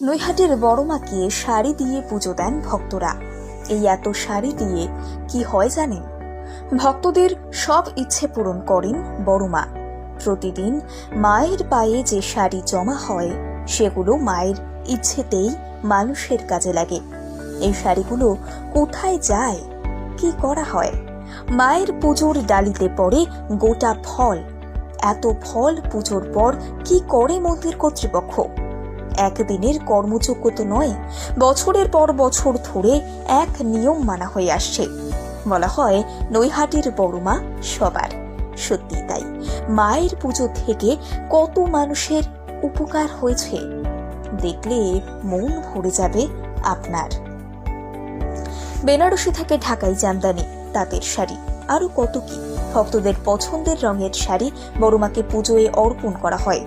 নৈহাটির বড় মাকে শাড়ি দিয়ে পুজো দেন ভক্তরা। এই এত শাড়ি দিয়ে কি হয় জানেন? ভক্তদের সব ইচ্ছে পূরণ করেন বড় মা প্রতিদিন মায়ের পায়ে যে শাড়ি জমা হয়, সেগুলো মায়ের ইচ্ছেতেই মানুষের কাজে লাগে। এই শাড়িগুলো কোথায় যায়? কি করা হয়? মায়ের পুজোর ডালিতে পড়ে গোটা ফল। এত ফল পুজোর পর কি করে মন্দির কর্তৃপক্ষ? একদিনের কর্মযোগ্য তো নয়, বছরের পর বছর ধরে এক নিয়ম মানা হয়ে আসছে। বলা হয়, নৈহাটির বড়মা সবার। সত্যি তাই। মায়ের পুজো থেকে কত মানুষের উপকার হয়েছে, দেখলে মন ভরে যাবে আপনার। বেনারসি থেকে ঢাকাই জামদানি, তাঁতের শাড়ি, আরও কত কি? ভক্তদের পছন্দের রঙের শাড়ি বড়মাকে পুজোয় অর্পণ করা হয়।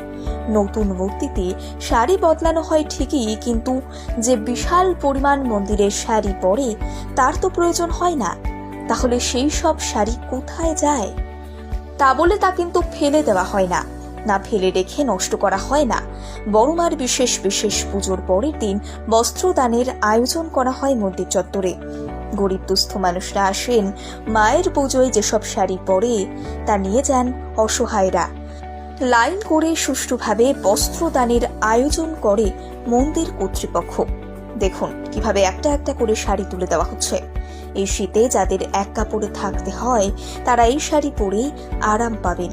নতুন মূর্তিতে শাড়ি বদলানো হয় ঠিকই, কিন্তু যে বিশাল পরিমাণ মন্দিরের শাড়ি পরে তার তো প্রয়োজন হয় না। তাহলে সেই সব শাড়ি কোথায় যায়? তা বলে তা কিন্তু ফেলে দেওয়া হয় না। না ফেলে রেখে নষ্ট করা হয় না। বড়মার বিশেষ বিশেষ পুজোর পরের দিন বস্ত্রদানের আয়োজন করা হয় মন্দির চত্বরে। গরিব দুস্থ মানুষরা আসেন, মায়ের পুজোয় যেসব শাড়ি পরে, তা নিয়ে যান অসহায়রা। লাইন করে সুষ্ঠুভাবে বস্ত্রদানের আয়োজন করে মন্দির কর্তৃপক্ষ। দেখুন, কীভাবে একটা একটা করে শাড়ি তুলে দেওয়া হচ্ছে। এই শীতে যাদের এক কাপড়ে থাকতে হয়, তারা এই শাড়ি পরেই আরাম পাবেন।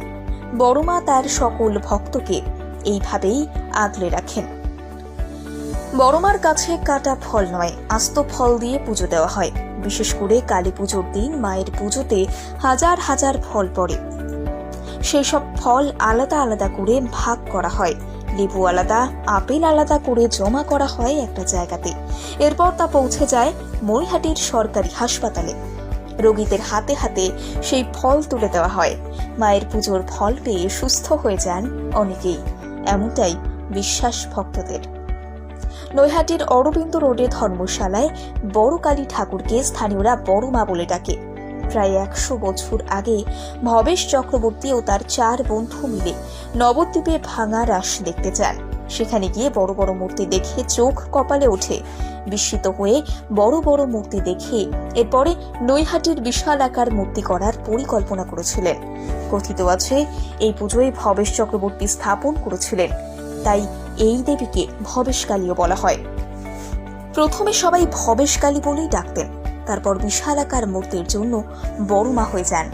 বড়মা তার সকল ভক্তকে এইভাবেই আগলে রাখেন। বড়মার কাছে কাটা ফল নয়, আস্ত ফল দিয়ে পুজো দেওয়া হয়। বিশেষ করে কালী পুজোর দিন মায়ের পুজোতে হাজার হাজার ফল পড়ে। সেসব ফল আলাদা আলাদা করে ভাগ করা হয়। লেবু আলাদা, আপেল আলাদা করে জমা করা হয় একটা জায়গাতে। এরপর তা পৌঁছে যায় মরিহাটির সরকারি হাসপাতালে। রোগীদের হাতে হাতে সেই ফল তুলে দেওয়া হয়। মায়ের পুজোর ফল পেয়ে সুস্থ হয়ে যান অনেকেই। এমনটাই বিশ্বাস ভক্তদের। নৈহাটির অরবিন্দ রোডে ধর্মশালায় বড় কালী ঠাকুরকে স্থানীয়রা বড় মা বলে ডাকে। প্রায় একশো বছর আগে ভবেশ চক্রবর্তী ও তার চার বন্ধু মিলে নবদ্বীপে ভাঙা রাস দেখতে যান। সেখানে গিয়ে বড় বড় মূর্তি দেখে চোখ কপালে ওঠে। বিস্মিত হয়ে বড় বড় মূর্তি দেখে এরপরে নৈহাটির বিশাল আকার মূর্তি করার পরিকল্পনা করেছিলেন। কথিত আছে, এই পুজোয় ভবেশ চক্রবর্তী স্থাপন করেছিলেন। তাই এই দেবীকে ভবেশকালীও বলা হয়। প্রথমে সবাই ভবেশকালী বলেই ডাকতেন, তারপর বিশাল আকার মূর্তির জন্য বড়মা হয়ে যান।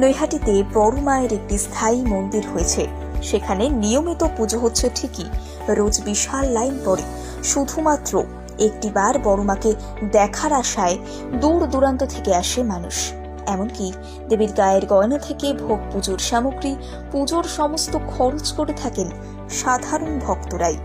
নৈহাটিতে বড় মায়ের একটি স্থায়ী মন্দির হয়েছে, সেখানে নিয়মিত পুজো হচ্ছে ঠিকই, রোজ বিশাল লাইন পড়ে। শুধুমাত্র একটিবার বড় মাকে দেখার আশায় দূর দূরান্ত থেকে আসে মানুষ। এমনকি দেবীর গায়ের গয়না থেকে ভোগ পুজোর সামগ্রী, পুজোর সমস্ত খরচ করে থাকেন সাধারণ ভক্তরাই।